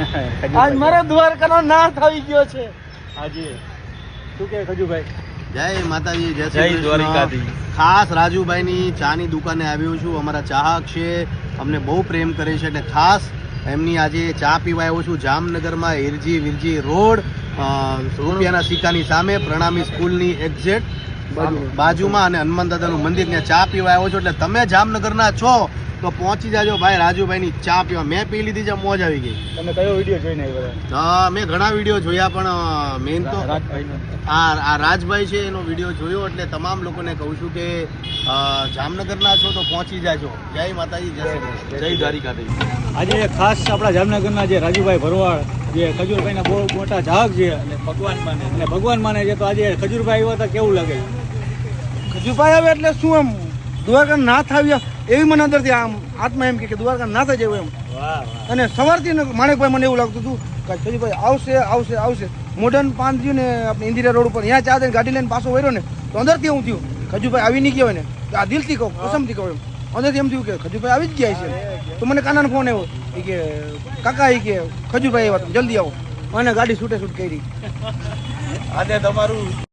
આજ મારા દ્વારકાનો નાથ થઈ ગયો છે. હાજી. શું કે ખજુભાઈ જય માતાજી જય શ્રી. ખાસ રાજુભાઈની ચાની દુકાને આવ્યો છું. અમારા ચાહક છે. અમને બહુ પ્રેમ કરે છે અને ખાસ એમની આજે ચા પીવા આવ્યો છું જામનગરમાં હિરજી વિરજી રોડ રૂપિયાના સિક્કાની સામે પ્રણામી સ્કૂલની એક્ઝેક્ટ. બાજુમાં. અને હનુમાન દાદાનું મંદિર ત્યાં ચા પીવા આવ્યો છું. એટલે તમે જામનગરના છો. તો પહોંચી જાજો ભાઈ રાજુભાઈની ચા પીવા. મેં પી લીધી છે મોજ આવી ગઈ. તમે કયો વીડિયો જોઈને આવ્યા મેં ઘણા વીડિયો જોયા પણ મેઇન તો રાજભાઈનો. આ આ રાજભાઈ છે એનો વીડિયો જોયો એટલે તમામ લોકોને કહું છું કે જામનગરના છો તો પહોંચી જાજો. જય માતાજી જય શ્રી. જય દ્વારિકાધીશ. આજે ખાસ આપણા જામનગરના જે રાજુભાઈ ભરવાડ જે ખજૂરભાઈના બહુ મોટા જાહક છે અને ભગવાન માને એટલે ભગવાન માને છે તો આજે ખજૂરભાઈ આવ્યા હતા કેવું લાગે? ખજૂરભાઈ આવે એટલે શું એમ દ્વારકા નાથ આવ્યા એવી મને અંદરથી આમ આત્મા એમ કે કે દ્વારકા નાથ જ એવું એમ. અને સવારથી ને માણેકભાઈ મને એવું લાગતું હતું કે ખજુભાઈ આવશે આવશે આવશે. મોડર્ન પાન થયું ને આપણે ઇન્દિરા રોડ ઉપર ત્યાં ચા દઈને ગાડી લઈને પાછો વર્યો ને તો અંદરથી એવું થયું. ખજુભાઈ આવી નહીં ગયા હોય ને આ દિલથી કહું કસમથી કહું એમ. અંદરથી એમ થયું કે ખજુભાઈ આવી જ ગયા છે. તો મને કાનાનો ફોન આવ્યો. એ કે કાકા એ કે ખજુભાઈ આવ્યા તમે જલ્દી આવો. અને ગાડી છૂટે છૂટ કરી. આજે તમારું